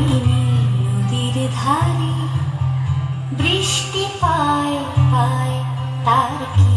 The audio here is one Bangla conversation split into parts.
নীল নদীর ধারে বৃষ্টি পায় পায় তার কি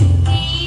you.